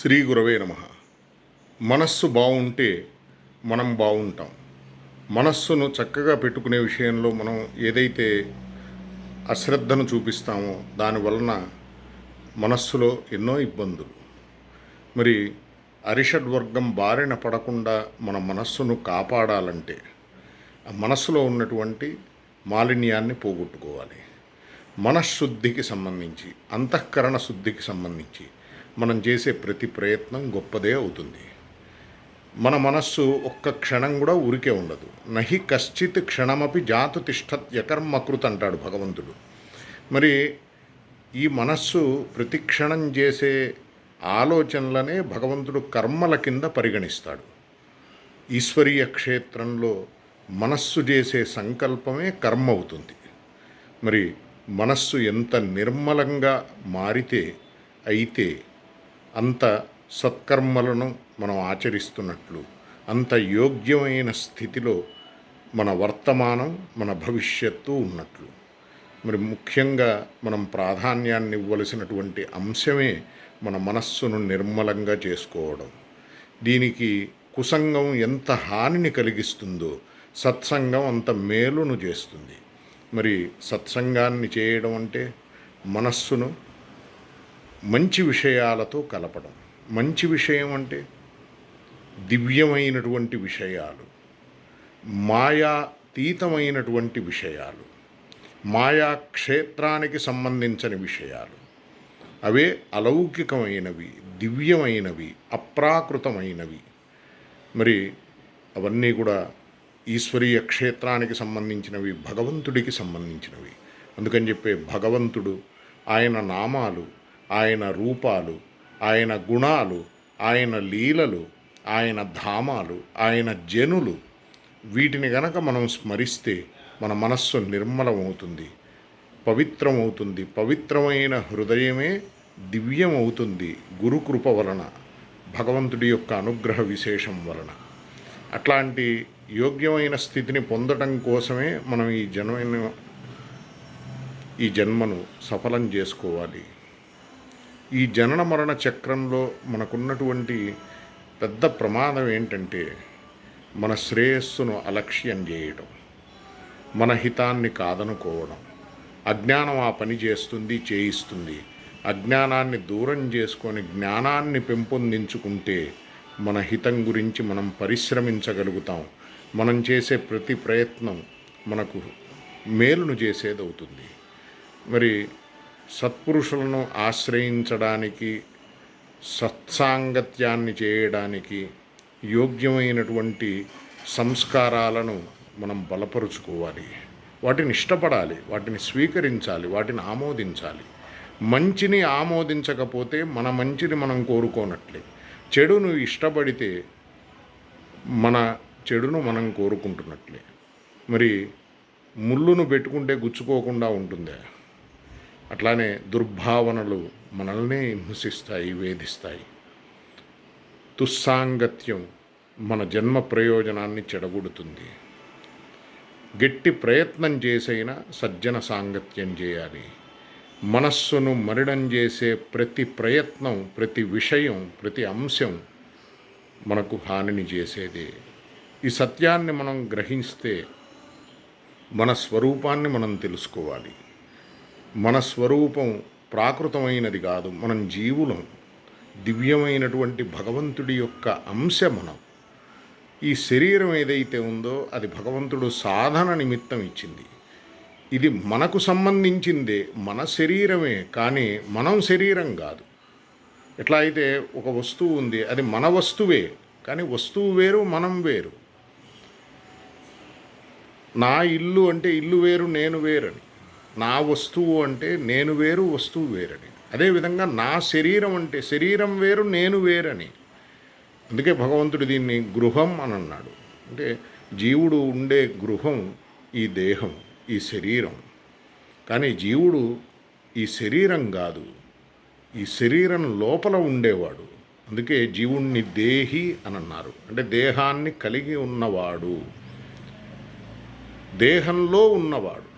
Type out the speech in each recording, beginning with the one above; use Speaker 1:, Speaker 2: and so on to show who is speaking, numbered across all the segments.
Speaker 1: శ్రీ గురవే నమ. మనస్సు బాగుంటే మనం బాగుంటాం మనస్సును చక్కగా పెట్టుకునే విషయంలో మనం ఏదైతే అశ్రద్ధను చూపిస్తామో దాని వలన మనస్సులో ఎన్నో ఇబ్బందులు. మరి అరిషడ్వర్గం బారిన పడకుండా మన మనస్సును కాపాడాలంటే మనస్సులో ఉన్నటువంటి మాలిన్యాన్ని పోగొట్టుకోవాలి. మనశ్శుద్ధికి సంబంధించి అంతఃకరణ శుద్ధికి సంబంధించి మనం చేసే ప్రతి ప్రయత్నం గొప్పదే అవుతుంది. మన మనస్సు ఒక్క క్షణం కూడా ఊరికే ఉండదు. నహి కశ్చిత్ క్షణమపి జాతు తిష్టత్యకర్మకృత్ అంటాడు భగవంతుడు. మరి ఈ మనస్సు ప్రతి క్షణం చేసే ఆలోచనలనే భగవంతుడు కర్మల కింద పరిగణిస్తాడు. ఈశ్వరీయ క్షేత్రంలో మనస్సు చేసే సంకల్పమే కర్మ అవుతుంది. మరి మనస్సు ఎంత నిర్మలంగా మారితే అయితే అంత సత్కర్మలను మనం ఆచరిస్తున్నట్లు అంత యోగ్యమైన స్థితిలో మన వర్తమానం మన భవిష్యత్తు ఉన్నట్లు. మరి ముఖ్యంగా మనం ప్రాధాన్యాన్ని ఇవ్వవలసినటువంటి అంశమే మన మనస్సును నిర్మలంగా చేసుకోవడం. దీనికి కుసంగం ఎంత హానిని కలిగిస్తుందో సత్సంగం అంత మేలును చేస్తుంది. మరి సత్సంగాన్ని చేయడం అంటే మనస్సును మంచి విషయాలతో కలపడం. మంచి విషయం అంటే దివ్యమైనటువంటి విషయాలు. మాయాతీతమైనటువంటి విషయాలు. మాయా క్షేత్రానికి సంబంధించిన విషయాలు. అవే అలౌకికమైనవి దివ్యమైనవి అప్రాకృతమైనవి. మరి అవన్నీ కూడా ఈశ్వరీయ క్షేత్రానికి సంబంధించినవి భగవంతుడికి సంబంధించినవి. అందుకని చెప్పే భగవంతుడు ఆయన నామాలు ఆయన రూపాలు ఆయన గుణాలు ఆయన లీలలు ఆయన ధామాలు ఆయన జనులు. వీటిని గనక మనం స్మరిస్తే మన మనస్సు నిర్మలమవుతుంది. పవిత్రమవుతుంది. పవిత్రమైన హృదయమే దివ్యమవుతుంది గురుకృప వలన భగవంతుడి యొక్క అనుగ్రహ విశేషం వలన. అట్లాంటి యోగ్యమైన స్థితిని పొందడం కోసమే మనం ఈ జన్మ ఈ జన్మను సఫలం చేసుకోవాలి. ఈ జనన మరణ చక్రంలో మనకున్నటువంటి పెద్ద ప్రమాదం ఏంటంటే మన శ్రేయస్సును అలక్ష్యం చేయడం మన హితాన్ని కాదనుకోవడం. అజ్ఞానం ఆ పని చేస్తుంది చేయిస్తుంది. అజ్ఞానాన్ని దూరం చేసుకొని జ్ఞానాన్ని పెంపొందించుకుంటే మన హితం గురించి మనం పరిశ్రమించగలుగుతాం. మనం చేసే ప్రతి ప్రయత్నం మనకు మేలును చేసేది అవుతుంది మరి సత్పురుషులను ఆశ్రయించడానికి సత్సాంగత్యాన్ని చేయడానికి యోగ్యమైనటువంటి సంస్కారాలను మనం బలపరుచుకోవాలి. వాటిని ఇష్టపడాలి వాటిని స్వీకరించాలి వాటిని ఆమోదించాలి. మంచిని ఆమోదించకపోతే మన మంచిని మనం కోరుకోనట్లే. చెడును ఇష్టపడితే మన చెడును మనం కోరుకుంటున్నట్లే. మరి ముళ్ళును పెట్టుకుంటే గుచ్చుకోకుండా ఉంటుందే? అట్లానే దుర్భావనలు మనల్నే హింసిస్తాయి వేధిస్తాయి. దుస్సాంగత్యం మన జన్మ ప్రయోజనాన్ని చెడగొడుతుంది. గట్టి ప్రయత్నం చేసైనా సజ్జన సాంగత్యం చేయాలి. మనస్సును మరిడం చేసే ప్రతి ప్రయత్నం ప్రతి విషయం ప్రతి అంశం మనకు హానిని చేసేదే. ఈ సత్యాన్ని మనం గ్రహిస్తే మన స్వరూపాన్ని మనం తెలుసుకోవాలి. మన స్వరూపం ప్రాకృతమైనది కాదు మనం జీవులం. దివ్యమైనటువంటి భగవంతుడి యొక్క అంశ మనం ఈ శరీరం ఏదైతే ఉందో అది భగవంతుడు సాధన నిమిత్తం ఇచ్చింది. ఇది మనకు సంబంధించిందే మన శరీరమే కానీ మనం శరీరం కాదు. ఎట్లా అయితే ఒక వస్తువు ఉంది అది మన వస్తువే కానీ వస్తువు వేరు మనం వేరు. నా ఇల్లు అంటే ఇల్లు వేరు నేను వేరని. నా వస్తువు అంటే నేను వేరు వస్తువు వేరని. అదేవిధంగా నా శరీరం అంటే శరీరం వేరు నేను వేరని. అందుకే భగవంతుడు దీన్ని గృహం అని అన్నాడు. అంటే జీవుడు ఉండే గృహం ఈ దేహం ఈ శరీరం. కానీ జీవుడు ఈ శరీరం కాదు. ఈ శరీరం లోపల ఉండేవాడు. అందుకే జీవుణ్ణి దేహి అని అన్నారు. అంటే దేహాన్ని కలిగి ఉన్నవాడు. దేహంలో ఉన్నవాడు.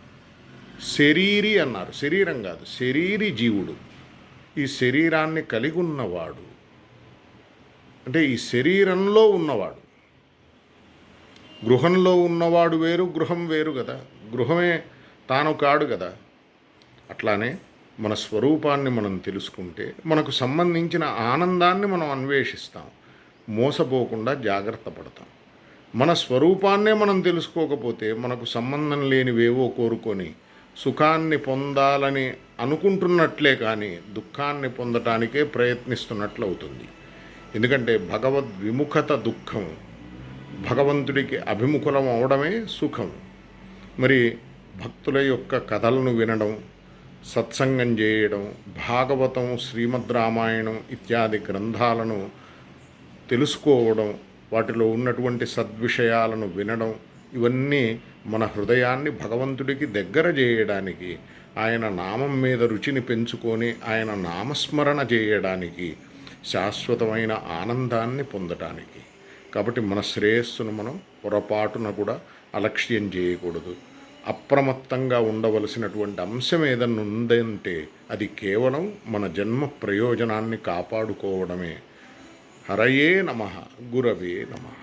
Speaker 1: శరీరి అన్నారు. శరీరం కాదు శరీరి జీవుడు. ఈ శరీరాన్ని కలిగి ఉన్నవాడు. అంటే ఈ శరీరంలో ఉన్నవాడు. గృహంలో ఉన్నవాడు వేరు గృహం వేరు కదా. గృహమే తాను కాడు కదా. అట్లానే మన స్వరూపాన్ని మనం తెలుసుకుంటే మనకు సంబంధించిన ఆనందాన్ని మనం అన్వేషిస్తాం. మోసపోకుండా జాగ్రత్త పడతాం. మన స్వరూపాన్నే మనం తెలుసుకోకపోతే మనకు సంబంధం లేనివేవో కోరుకొని సుఖాన్ని పొందాలని అనుకుంటున్నట్లే కానీ దుఃఖాన్ని పొందటానికే ప్రయత్నిస్తున్నట్లు అవుతుంది ఎందుకంటే భగవద్ విముఖత దుఃఖం. భగవంతుడికి అభిముఖులం అవడమే సుఖం. మరి భక్తుల యొక్క కథలను వినడం సత్సంగం చేయడం భాగవతం శ్రీమద్ రామాయణం ఇత్యాది గ్రంథాలను తెలుసుకోవడం వాటిలో ఉన్నటువంటి సద్విషయాలను వినడం ఇవన్నీ మన హృదయాన్ని భగవంతుడికి దగ్గర చేయడానికి ఆయన నామం మీద రుచిని పెంచుకొని ఆయన నామస్మరణ చేయడానికి శాశ్వతమైన ఆనందాన్ని పొందటానికి. కాబట్టి మన శ్రేయస్సును మనం పొరపాటున కూడా అలక్ష్యం చేయకూడదు. అప్రమత్తంగా ఉండవలసినటువంటి అంశం ఏదన్నా ఉందంటే అది కేవలం మన జన్మ ప్రయోజనాన్ని కాపాడుకోవడమే. హరయే నమ గురవే నమ.